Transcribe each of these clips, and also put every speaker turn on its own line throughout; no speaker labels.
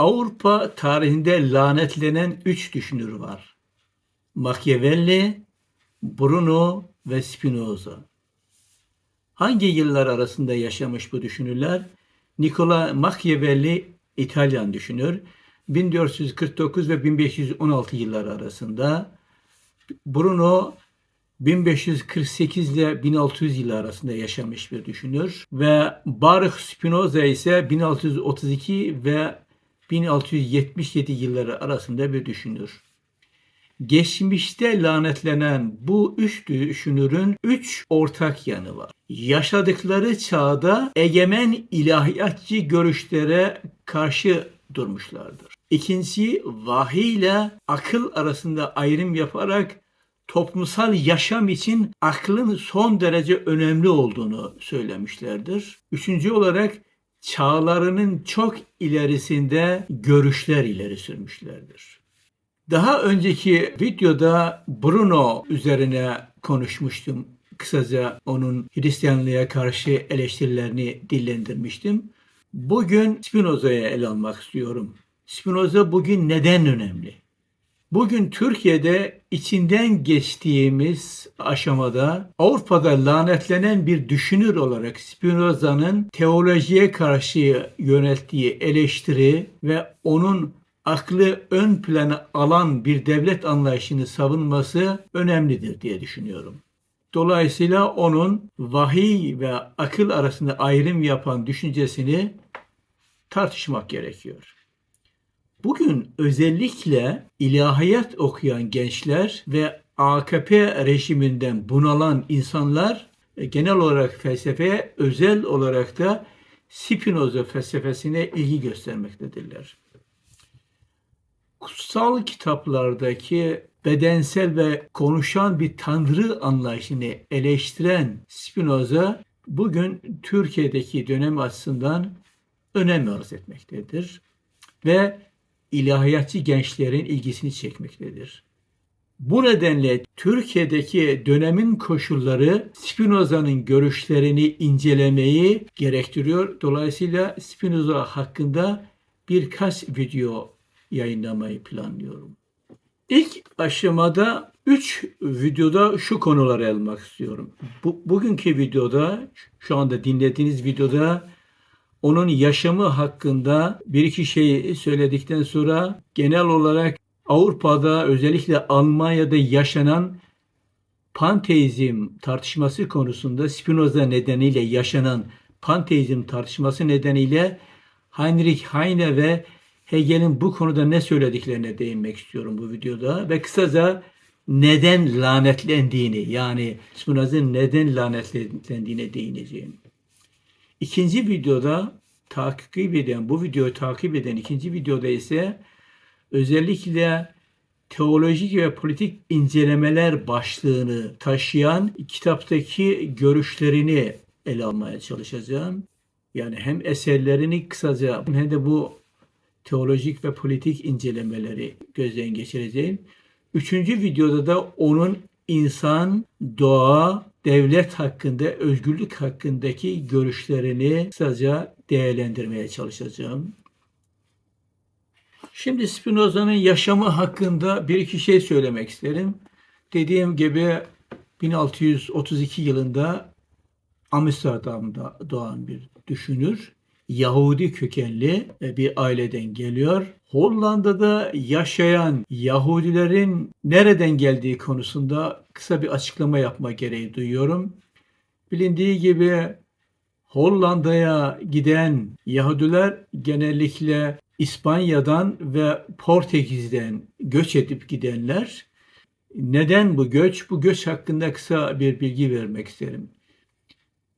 Avrupa tarihinde lanetlenen üç düşünür var. Machiavelli, Bruno ve Spinoza. Hangi yıllar arasında yaşamış bu düşünürler? Nicola Machiavelli İtalyan düşünür. 1449 ve 1516 yıllar arasında. Bruno 1548 ile 1600 yıllar arasında yaşamış bir düşünür ve Baruch Spinoza ise 1632 ve 1677 yılları arasında bir düşünür. Geçmişte lanetlenen bu üç düşünürün üç ortak yanı var. Yaşadıkları çağda egemen ilahiyatçı görüşlere karşı durmuşlardır. İkincisi vahiy ile akıl arasında ayrım yaparak toplumsal yaşam için aklın son derece önemli olduğunu söylemişlerdir. Üçüncü olarak çağlarının çok ilerisinde görüşler ileri sürmüşlerdir. Daha önceki videoda Bruno üzerine konuşmuştum. Kısaca onun Hristiyanlığa karşı eleştirilerini dillendirmiştim. Bugün Spinoza'ya ele almak istiyorum. Spinoza bugün neden önemli? Bugün Türkiye'de içinden geçtiğimiz aşamada Avrupa'da lanetlenen bir düşünür olarak Spinoza'nın teolojiye karşı yönelttiği eleştiri ve onun aklı ön plana alan bir devlet anlayışını savunması önemlidir diye düşünüyorum. Dolayısıyla onun vahiy ve akıl arasında ayrım yapan düşüncesini tartışmak gerekiyor. Bugün özellikle ilahiyat okuyan gençler ve AKP rejiminden bunalan insanlar e, genel olarak felsefeye özel olarak da Spinoza felsefesine ilgi göstermektedirler. Kutsal kitaplardaki bedensel ve konuşan bir tanrı anlayışını eleştiren Spinoza bugün Türkiye'deki dönem açısından önem arz etmektedir ve ilahiyatçı gençlerin ilgisini çekmektedir. Bu nedenle Türkiye'deki dönemin koşulları Spinoza'nın görüşlerini incelemeyi gerektiriyor. Dolayısıyla Spinoza hakkında birkaç video yayınlamayı planlıyorum. İlk aşamada 3 videoda şu konuları almak istiyorum. Bu, bugünkü videoda, şu anda dinlediğiniz videoda onun yaşamı hakkında bir iki şey söyledikten sonra genel olarak Avrupa'da özellikle Almanya'da yaşanan panteizm tartışması konusunda Spinoza nedeniyle yaşanan panteizm tartışması nedeniyle Heinrich Heine ve Hegel'in bu konuda ne söylediklerine değinmek istiyorum bu videoda ve kısaca neden lanetlendiğini yani Spinoza'nın neden lanetlendiğine değineceğim. İkinci videoda takip eden, bu videoyu takip eden ikinci videoda ise özellikle teolojik ve politik incelemeler başlığını taşıyan kitaptaki görüşlerini ele almaya çalışacağım. Yani hem eserlerini kısaca hem de bu teolojik ve politik incelemeleri gözden geçireceğim. Üçüncü videoda da onun insan, doğa, devlet hakkında, özgürlük hakkındaki görüşlerini kısaca değerlendirmeye çalışacağım. Şimdi Spinoza'nın yaşamı hakkında bir iki şey söylemek isterim. Dediğim gibi 1632 yılında Amsterdam'da doğan bir düşünür. Yahudi kökenli bir aileden geliyor. Hollanda'da yaşayan Yahudilerin nereden geldiği konusunda kısa bir açıklama yapma gereği duyuyorum. Bilindiği gibi Hollanda'ya giden Yahudiler genellikle İspanya'dan ve Portekiz'den göç edip gidenler. Neden bu göç? Bu göç hakkında kısa bir bilgi vermek isterim.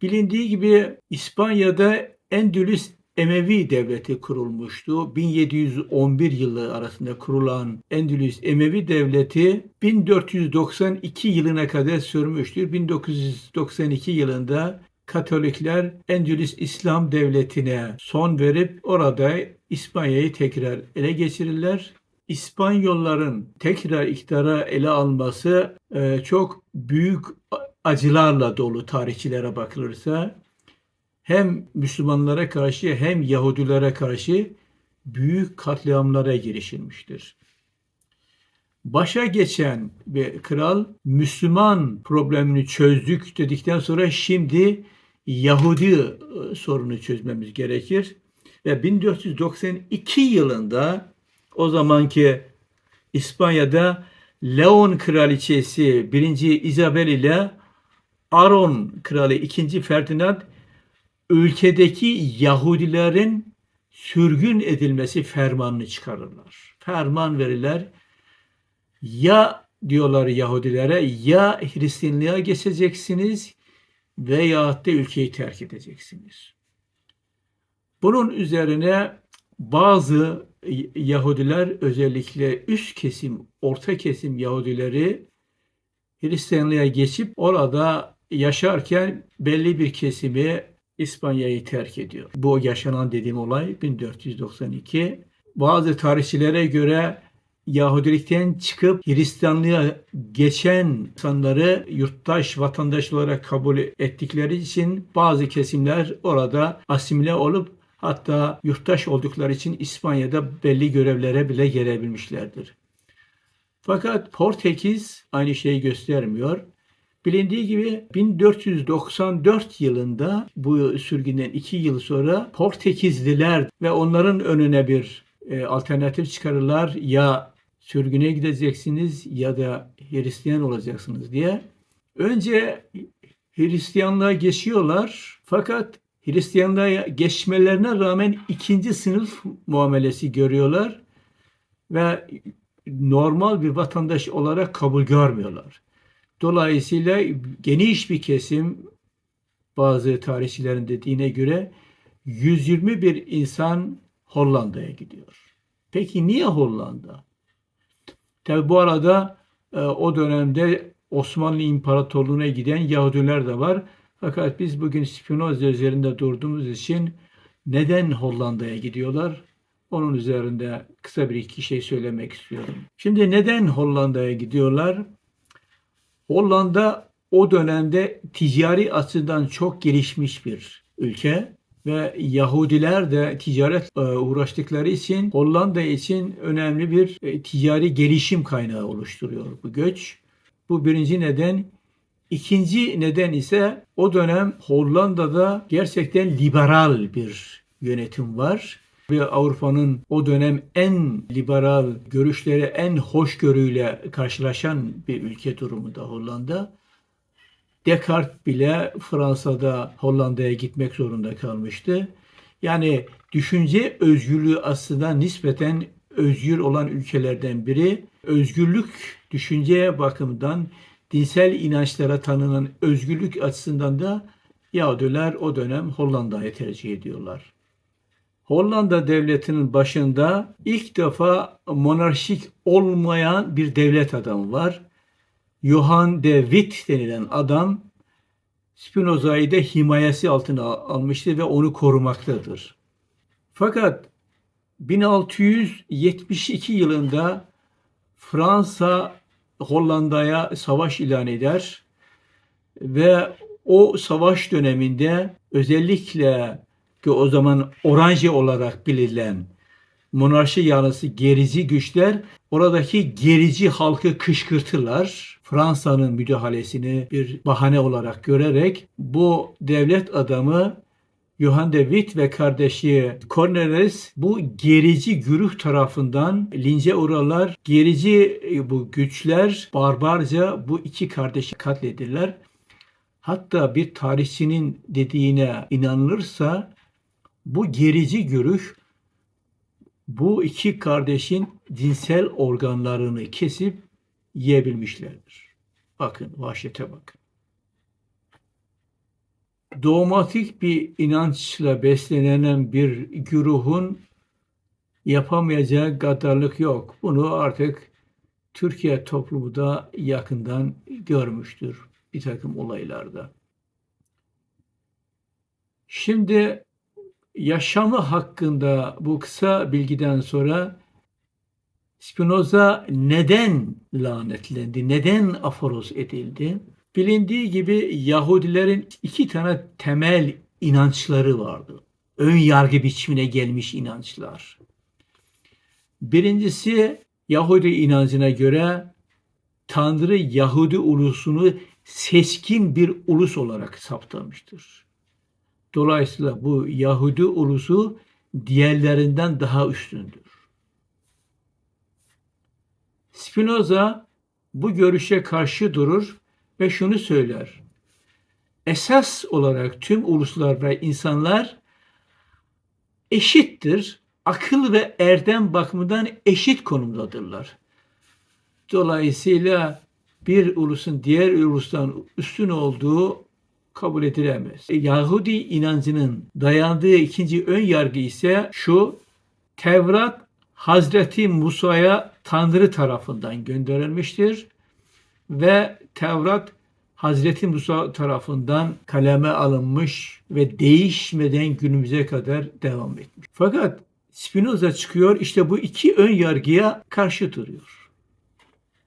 Bilindiği gibi İspanya'da Endülüs Emevi devleti kurulmuştu. 1711 yılı arasında kurulan Endülüs Emevi devleti 1492 yılına kadar sürmüştür. 1992 yılında Katolikler Endülüs İslam Devleti'ne son verip orada İspanya'yı tekrar ele geçirirler. İspanyolların tekrar iktidara ele alması e, çok büyük acılarla dolu tarihçilere bakılırsa hem Müslümanlara karşı hem Yahudilere karşı büyük katliamlara girişilmiştir. Başa geçen bir kral Müslüman problemini çözdük dedikten sonra şimdi Yahudi e, sorunu çözmemiz gerekir. Ve 1492 yılında o zamanki İspanya'da Leon kraliçesi 1. Isabel ile Aron kralı 2. Ferdinand ülkedeki Yahudilerin sürgün edilmesi fermanını çıkarırlar. Ferman verirler. Ya diyorlar Yahudilere ya Hristiyanlığa geçeceksiniz veya da ülkeyi terk edeceksiniz. Bunun üzerine bazı Yahudiler özellikle üst kesim, orta kesim Yahudileri Hristiyanlığa geçip orada yaşarken belli bir kesimi İspanya'yı terk ediyor. Bu yaşanan dediğim olay 1492. Bazı tarihçilere göre Yahudilikten çıkıp Hristiyanlığa geçen insanları yurttaş, vatandaş olarak kabul ettikleri için bazı kesimler orada asimile olup hatta yurttaş oldukları için İspanya'da belli görevlere bile gelebilmişlerdir. Fakat Portekiz aynı şeyi göstermiyor. Bilindiği gibi 1494 yılında bu sürgünden iki yıl sonra Portekizliler ve onların önüne bir e, alternatif çıkarırlar. Ya sürgüne gideceksiniz ya da Hristiyan olacaksınız diye. Önce Hristiyanlığa geçiyorlar fakat Hristiyanlığa geçmelerine rağmen ikinci sınıf muamelesi görüyorlar ve normal bir vatandaş olarak kabul görmüyorlar. Dolayısıyla geniş bir kesim bazı tarihçilerin dediğine göre 121 insan Hollanda'ya gidiyor. Peki niye Hollanda? Tabi bu arada e, o dönemde Osmanlı İmparatorluğu'na giden Yahudiler de var. Fakat biz bugün Spinoza üzerinde durduğumuz için neden Hollanda'ya gidiyorlar? Onun üzerinde kısa bir iki şey söylemek istiyorum. Şimdi neden Hollanda'ya gidiyorlar? Hollanda o dönemde ticari açıdan çok gelişmiş bir ülke ve Yahudiler de ticaret e, uğraştıkları için Hollanda için önemli bir e, ticari gelişim kaynağı oluşturuyor bu göç. Bu birinci neden. İkinci neden ise o dönem Hollanda'da gerçekten liberal bir yönetim var ve Avrupa'nın o dönem en liberal görüşleri en hoşgörüyle karşılaşan bir ülke durumu da Hollanda. Descartes bile Fransa'da Hollanda'ya gitmek zorunda kalmıştı. Yani düşünce özgürlüğü aslında nispeten özgür olan ülkelerden biri. Özgürlük düşünceye bakımından dinsel inançlara tanınan özgürlük açısından da Yahudiler o dönem Hollanda'yı tercih ediyorlar. Hollanda devletinin başında ilk defa monarşik olmayan bir devlet adamı var. Johann de Witt denilen adam Spinoza'yı da himayesi altına almıştı ve onu korumaktadır. Fakat 1672 yılında Fransa Hollanda'ya savaş ilan eder ve o savaş döneminde özellikle ki o zaman Oranje olarak bilinen monarşi yanlısı gerici güçler oradaki gerici halkı kışkırtırlar. Fransa'nın müdahalesini bir bahane olarak görerek bu devlet adamı Johann de Witt ve kardeşi Cornelis bu gerici güruh tarafından lince uğrarlar. Gerici e, bu güçler barbarca bu iki kardeşi katledirler. Hatta bir tarihçinin dediğine inanılırsa bu gerici görüş bu iki kardeşin cinsel organlarını kesip yiyebilmişlerdir. Bakın vahşete bakın. Doğmatik bir inançla beslenen bir güruhun yapamayacağı gaddarlık yok. Bunu artık Türkiye toplumu da yakından görmüştür bir takım olaylarda. Şimdi yaşamı hakkında bu kısa bilgiden sonra Spinoza neden lanetlendi, neden aforoz edildi? Bilindiği gibi Yahudilerin iki tane temel inançları vardı. Ön yargı biçimine gelmiş inançlar. Birincisi Yahudi inancına göre Tanrı Yahudi ulusunu seçkin bir ulus olarak saptamıştır. Dolayısıyla bu Yahudi ulusu diğerlerinden daha üstündür. Spinoza bu görüşe karşı durur ve şunu söyler. Esas olarak tüm uluslar ve insanlar eşittir. Akıl ve erdem bakımından eşit konumdadırlar. Dolayısıyla bir ulusun diğer ulustan üstün olduğu kabul edilemez. Yahudi inancının dayandığı ikinci ön yargı ise şu, Tevrat Hazreti Musa'ya Tanrı tarafından gönderilmiştir ve Tevrat Hazreti Musa tarafından kaleme alınmış ve değişmeden günümüze kadar devam etmiş. Fakat Spinoza çıkıyor işte bu iki ön yargıya karşı duruyor.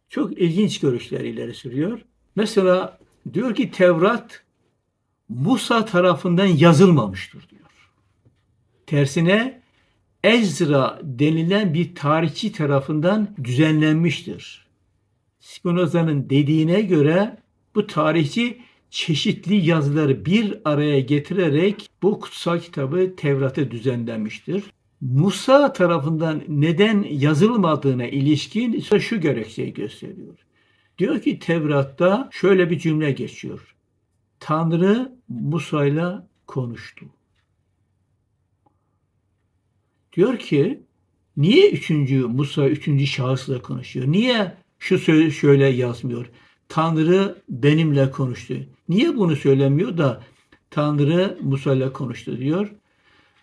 Çok ilginç görüşler ileri sürüyor. Mesela diyor ki Tevrat Musa tarafından yazılmamıştır diyor. Tersine Ezra denilen bir tarihçi tarafından düzenlenmiştir. Spinoza'nın dediğine göre bu tarihçi çeşitli yazıları bir araya getirerek bu kutsal kitabı Tevrat'ı düzenlemiştir. Musa tarafından neden yazılmadığına ilişkin ise şu gerekçeyi gösteriyor. Diyor ki Tevrat'ta şöyle bir cümle geçiyor. Tanrı Musa'yla konuştu. Diyor ki niye üçüncü Musa üçüncü şahısla konuşuyor? Niye şu şöyle yazmıyor? Tanrı benimle konuştu. Niye bunu söylemiyor da Tanrı Musa ile konuştu diyor.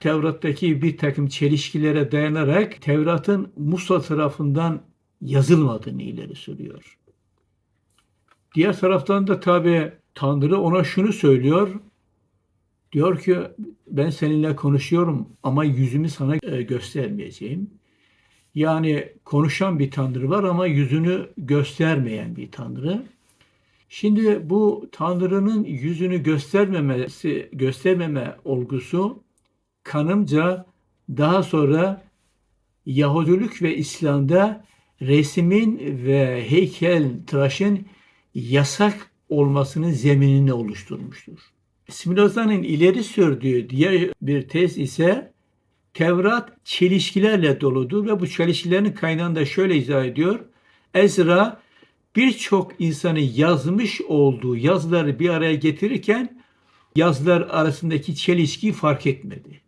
Tevrat'taki bir takım çelişkilere dayanarak Tevrat'ın Musa tarafından yazılmadığını ileri sürüyor. Diğer taraftan da tabi Tanrı ona şunu söylüyor. Diyor ki ben seninle konuşuyorum ama yüzümü sana e, göstermeyeceğim. Yani konuşan bir Tanrı var ama yüzünü göstermeyen bir Tanrı. Şimdi bu Tanrı'nın yüzünü göstermemesi, göstermeme olgusu kanımca daha sonra Yahudilik ve İslam'da resmin ve heykel tıraşın yasak olmasının zeminini oluşturmuştur. Spinoza'nın ileri sürdüğü diğer bir tez ise Tevrat çelişkilerle doludur ve bu çelişkilerin kaynağını da şöyle izah ediyor. Ezra birçok insanı yazmış olduğu yazıları bir araya getirirken yazılar arasındaki çelişkiyi fark etmedi.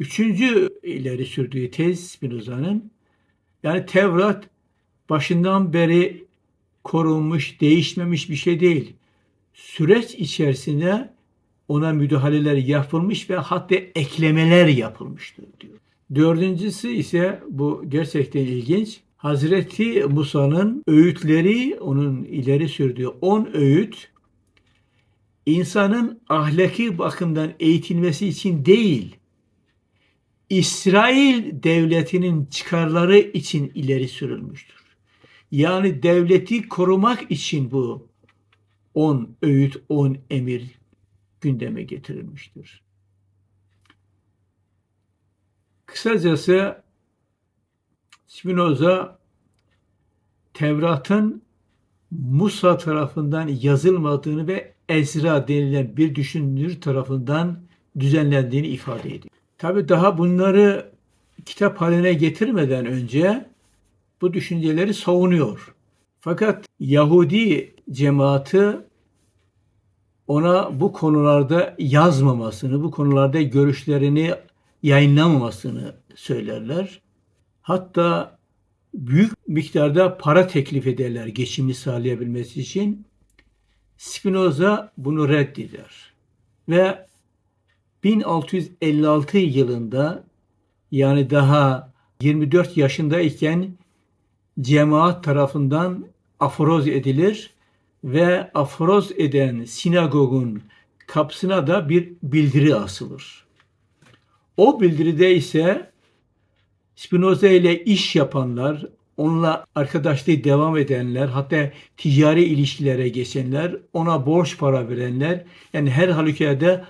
Üçüncü ileri sürdüğü tez Spinoza'nın yani Tevrat başından beri korunmuş, değişmemiş bir şey değil. Süreç içerisinde ona müdahaleler yapılmış ve hatta eklemeler yapılmıştır diyor. Dördüncüsü ise bu gerçekten ilginç. Hazreti Musa'nın öğütleri, onun ileri sürdüğü on öğüt, insanın ahlaki bakımdan eğitilmesi için değil, İsrail devletinin çıkarları için ileri sürülmüştür. Yani devleti korumak için bu on öğüt, on emir gündeme getirilmiştir. Kısacası Spinoza Tevrat'ın Musa tarafından yazılmadığını ve Ezra denilen bir düşünür tarafından düzenlendiğini ifade ediyor. Tabi daha bunları kitap haline getirmeden önce bu düşünceleri savunuyor. Fakat Yahudi cemaati ona bu konularda yazmamasını, bu konularda görüşlerini yayınlamamasını söylerler. Hatta büyük miktarda para teklif ederler geçimini sağlayabilmesi için. Spinoza bunu reddeder. Ve 1656 yılında yani daha 24 yaşındayken cemaat tarafından aforoz edilir ve aforoz eden sinagogun kapısına da bir bildiri asılır. O bildiride ise Spinoza ile iş yapanlar, onunla arkadaşlığı devam edenler, hatta ticari ilişkilere geçenler, ona borç para verenler, yani her halükarda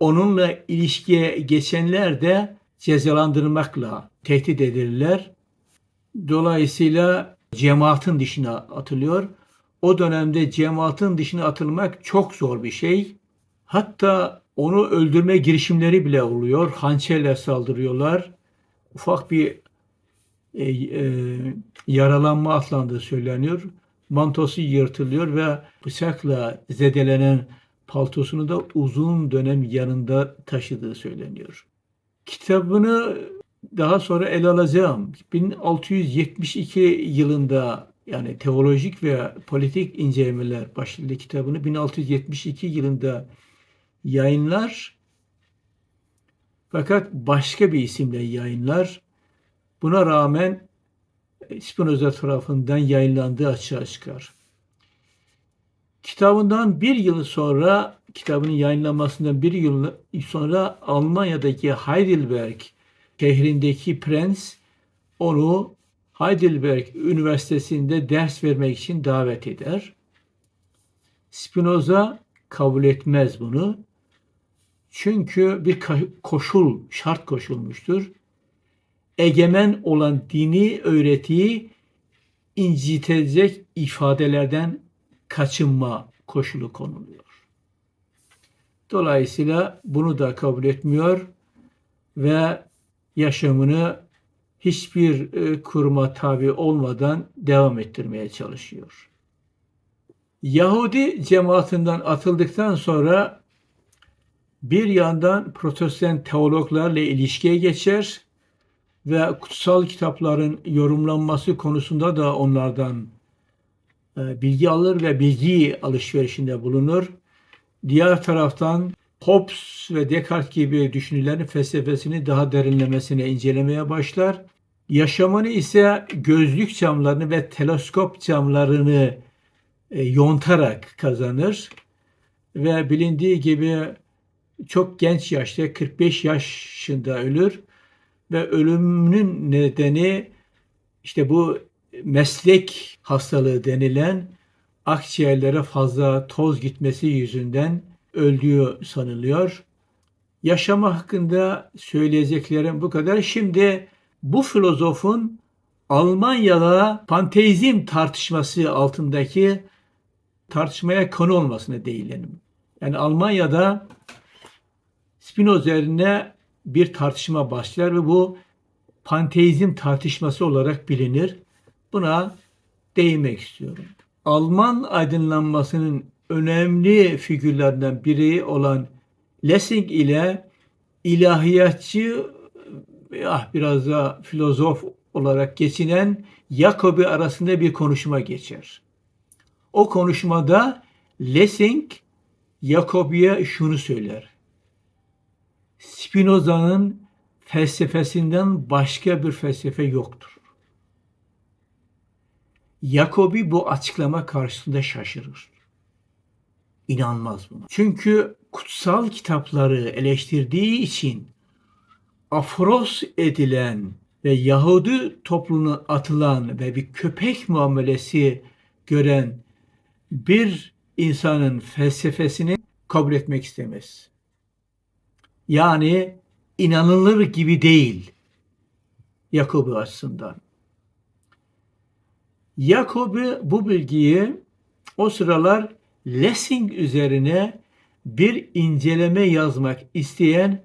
onunla ilişkiye geçenler de cezalandırmakla tehdit edilirler. Dolayısıyla cemaatin dışına atılıyor. O dönemde cemaatin dışına atılmak çok zor bir şey. Hatta onu öldürme girişimleri bile oluyor. Hançerle saldırıyorlar. Ufak bir e, e, yaralanma atlandığı söyleniyor. Mantosu yırtılıyor ve bıçakla zedelenen paltosunu da uzun dönem yanında taşıdığı söyleniyor. Kitabını daha sonra ele alacağım. 1672 yılında yani teolojik ve politik incelemeler başlıklı kitabını 1672 yılında yayınlar. Fakat başka bir isimle yayınlar. Buna rağmen Spinoza tarafından yayınlandığı açığa çıkar. Kitabından bir yıl sonra, kitabının yayınlanmasından bir yıl sonra Almanya'daki Heidelberg şehrindeki prens onu Heidelberg Üniversitesi'nde ders vermek için davet eder. Spinoza kabul etmez bunu. Çünkü bir koşul, şart koşulmuştur. Egemen olan dini öğretiyi incitecek ifadelerden kaçınma koşulu konuluyor. Dolayısıyla bunu da kabul etmiyor ve yaşamını hiçbir e, kuruma tabi olmadan devam ettirmeye çalışıyor. Yahudi cemaatinden atıldıktan sonra bir yandan protestan teologlarla ilişkiye geçer ve kutsal kitapların yorumlanması konusunda da onlardan e, bilgi alır ve bilgi alışverişinde bulunur. Diğer taraftan Hobbes ve Descartes gibi düşünürlerin felsefesini daha derinlemesine incelemeye başlar. Yaşamını ise gözlük camlarını ve teleskop camlarını e, yontarak kazanır ve bilindiği gibi çok genç yaşta 45 yaşında ölür ve ölümünün nedeni işte bu meslek hastalığı denilen akciğerlere fazla toz gitmesi yüzünden öldüğü sanılıyor. Yaşama hakkında söyleyeceklerim bu kadar. Şimdi bu filozofun Almanya'da panteizm tartışması altındaki tartışmaya konu olmasına değinelim. Yani Almanya'da Spinoza üzerine bir tartışma başlar ve bu panteizm tartışması olarak bilinir. Buna değinmek istiyorum. Alman aydınlanmasının önemli figürlerden biri olan Lessing ile ilahiyatçı ah, biraz da filozof olarak geçinen Jacobi arasında bir konuşma geçer. O konuşmada Lessing Jacobi'ye şunu söyler. Spinoza'nın felsefesinden başka bir felsefe yoktur. Jacobi bu açıklama karşısında şaşırır. İnanmaz buna. Çünkü kutsal kitapları eleştirdiği için afros edilen ve Yahudi toplumuna atılan ve bir köpek muamelesi gören bir insanın felsefesini kabul etmek istemez. Yani inanılır gibi değil Yakubu açısından. Yakubu bu bilgiyi o sıralar Lessing üzerine bir inceleme yazmak isteyen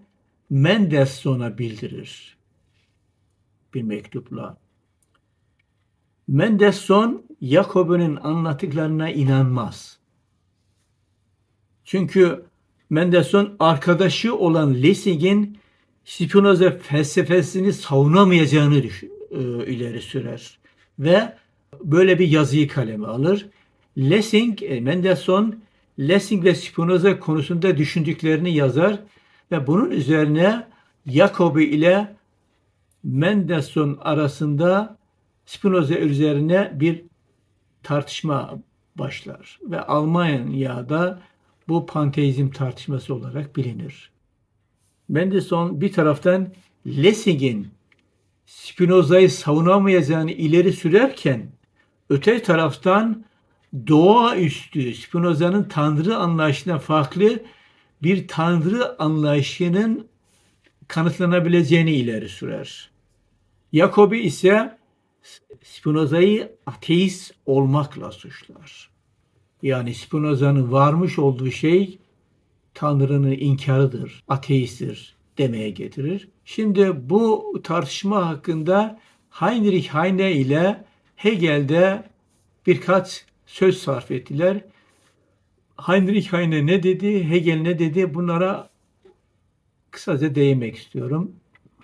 Mendelssohn'a bildirir. Bir mektupla. Mendelssohn Jakob'un anlattıklarına inanmaz. Çünkü Mendelssohn arkadaşı olan Lessing'in Spinoza felsefesini savunamayacağını e, ileri sürer ve böyle bir yazıyı kaleme alır. Lessing, e, Mendelssohn Lessing ve Spinoza konusunda düşündüklerini yazar ve bunun üzerine Jacobi ile Mendelssohn arasında Spinoza üzerine bir tartışma başlar ve Almanya'da bu panteizm tartışması olarak bilinir. Mendelssohn bir taraftan Lessing'in Spinoza'yı savunamayacağını ileri sürerken öte taraftan doğaüstü Spinoza'nın tanrı anlayışına farklı bir tanrı anlayışının kanıtlanabileceğini ileri sürer. Jacobi ise Spinoza'yı ateist olmakla suçlar. Yani Spinoza'nın varmış olduğu şey Tanrı'nın inkarıdır, ateisttir demeye getirir. Şimdi bu tartışma hakkında Heinrich Heine ile Hegel'de birkaç söz sarf ettiler. Heinrich Heine ne dedi, Hegel ne dedi bunlara kısaca değinmek istiyorum.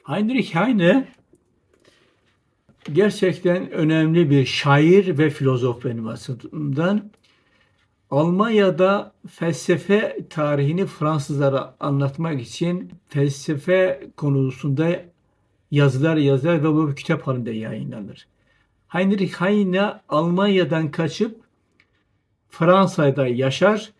Heinrich Heine gerçekten önemli bir şair ve filozof benim açımdan. Almanya'da felsefe tarihini Fransızlara anlatmak için felsefe konusunda yazılar yazar ve bu kitap halinde yayınlanır. Heinrich Heine Almanya'dan kaçıp Fransa'da yaşar.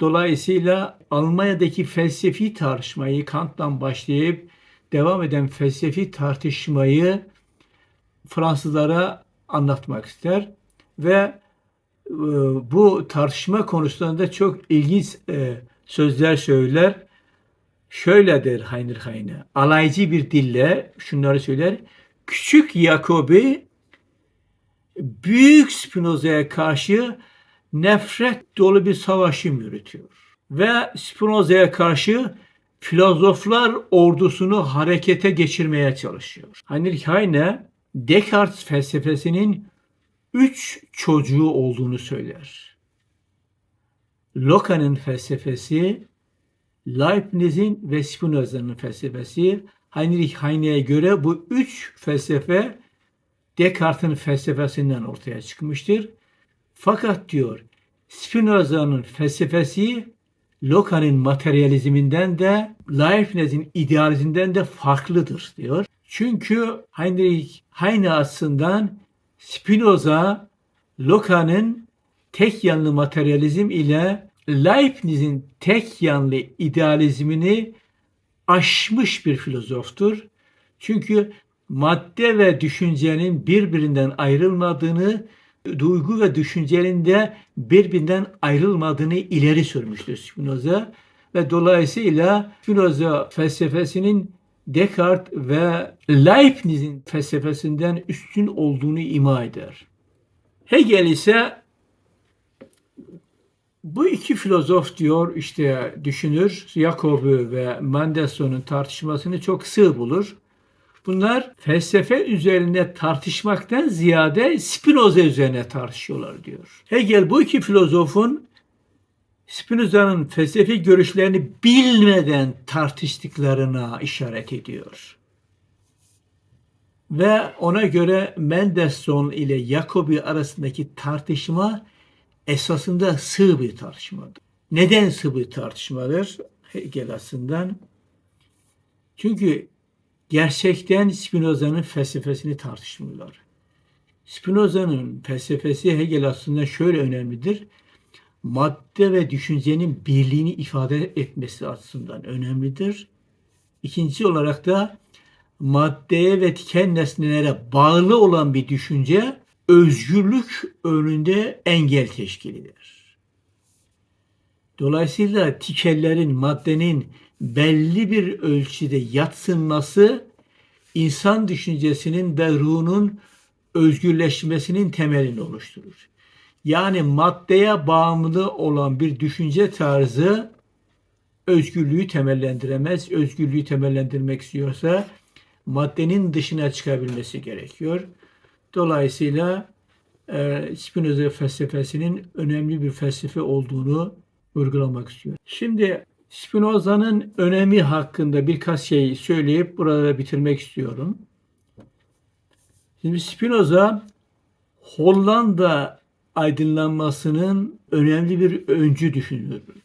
Dolayısıyla Almanya'daki felsefi tartışmayı Kant'tan başlayıp devam eden felsefi tartışmayı Fransızlara anlatmak ister ve e, bu tartışma konusunda çok ilginç e, sözler söyler. Şöyle der Heinrich Heine, alaycı bir dille şunları söyler. Küçük Jacobi büyük Spinoza'ya karşı nefret dolu bir savaşım yürütüyor. Ve Spinoza'ya karşı filozoflar ordusunu harekete geçirmeye çalışıyor. Heinrich Heine Descartes felsefesinin üç çocuğu olduğunu söyler. Locke'nin felsefesi, Leibniz'in ve Spinoza'nın felsefesi, Heinrich Heine'ye göre bu üç felsefe Descartes'in felsefesinden ortaya çıkmıştır. Fakat diyor Spinoza'nın felsefesi Locke'nin materyalizminden de Leibniz'in idealizminden de farklıdır diyor. Çünkü Heinrich Heine açısından Spinoza, Locke'nin tek yanlı materyalizm ile Leibniz'in tek yanlı idealizmini aşmış bir filozoftur. Çünkü madde ve düşüncenin birbirinden ayrılmadığını, duygu ve düşüncenin de birbirinden ayrılmadığını ileri sürmüştür Spinoza ve dolayısıyla Spinoza felsefesinin Descartes ve Leibniz'in felsefesinden üstün olduğunu ima eder. Hegel ise bu iki filozof diyor işte düşünür Jacobi ve Mendelssohn'un tartışmasını çok sığ bulur. Bunlar felsefe üzerine tartışmaktan ziyade Spinoza üzerine tartışıyorlar diyor. Hegel bu iki filozofun Spinoza'nın felsefi görüşlerini bilmeden tartıştıklarına işaret ediyor. Ve ona göre Mendelssohn ile Jacobi arasındaki tartışma esasında sığ bir tartışmadır. Neden sığ bir tartışmadır? Hegel açısından. Çünkü gerçekten Spinoza'nın felsefesini tartışmıyorlar. Spinoza'nın felsefesi Hegel aslında şöyle önemlidir madde ve düşüncenin birliğini ifade etmesi açısından önemlidir. İkinci olarak da maddeye ve tiken nesnelere bağlı olan bir düşünce özgürlük önünde engel teşkil eder. Dolayısıyla tikellerin, maddenin belli bir ölçüde yatsınması insan düşüncesinin ve ruhunun özgürleşmesinin temelini oluşturur. Yani maddeye bağımlı olan bir düşünce tarzı özgürlüğü temellendiremez. Özgürlüğü temellendirmek istiyorsa maddenin dışına çıkabilmesi gerekiyor. Dolayısıyla e, Spinoza felsefesinin önemli bir felsefe olduğunu vurgulamak istiyor. Şimdi Spinoza'nın önemi hakkında birkaç şey söyleyip burada bitirmek istiyorum. Şimdi Spinoza Hollanda aydınlanmasının önemli bir öncü düşünürüdür.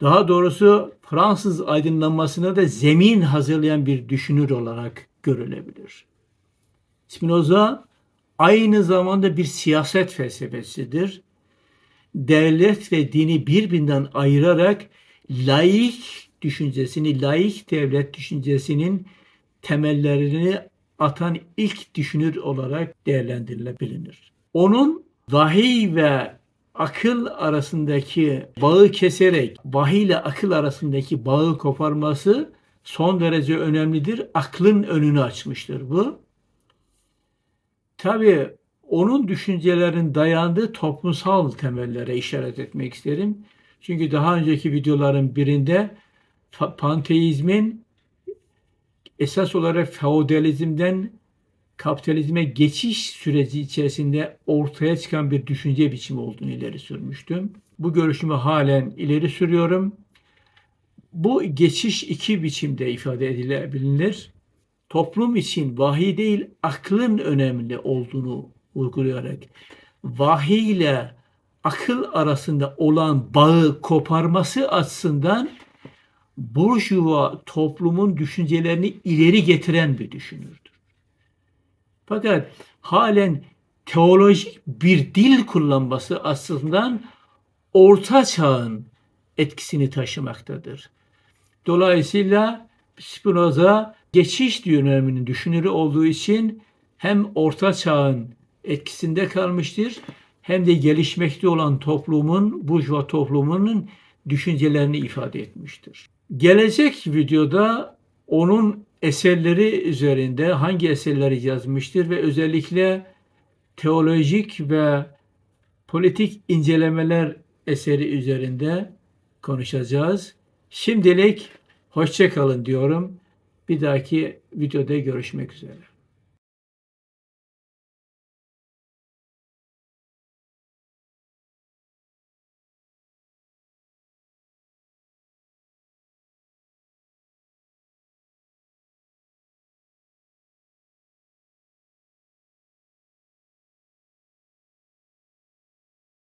Daha doğrusu Fransız aydınlanmasına da zemin hazırlayan bir düşünür olarak görülebilir. Spinoza aynı zamanda bir siyaset felsefesidir. Devlet ve dini birbirinden ayırarak laik düşüncesini, laik devlet düşüncesinin temellerini atan ilk düşünür olarak değerlendirilebilir onun vahiy ve akıl arasındaki bağı keserek vahiy ile akıl arasındaki bağı koparması son derece önemlidir. Aklın önünü açmıştır bu. Tabii onun düşüncelerin dayandığı toplumsal temellere işaret etmek isterim. Çünkü daha önceki videoların birinde panteizmin esas olarak feodalizmden kapitalizme geçiş süreci içerisinde ortaya çıkan bir düşünce biçimi olduğunu ileri sürmüştüm. Bu görüşümü halen ileri sürüyorum. Bu geçiş iki biçimde ifade edilebilir. Toplum için vahiy değil aklın önemli olduğunu vurgulayarak vahiy ile akıl arasında olan bağı koparması açısından burjuva toplumun düşüncelerini ileri getiren bir düşünürdür. Fakat halen teolojik bir dil kullanması açısından orta çağın etkisini taşımaktadır. Dolayısıyla Spinoza geçiş döneminin düşünürü olduğu için hem orta çağın etkisinde kalmıştır hem de gelişmekte olan toplumun, burjuva toplumunun düşüncelerini ifade etmiştir. Gelecek videoda onun eserleri üzerinde hangi eserleri yazmıştır ve özellikle teolojik ve politik incelemeler eseri üzerinde konuşacağız. Şimdilik hoşça kalın diyorum. Bir dahaki videoda görüşmek üzere.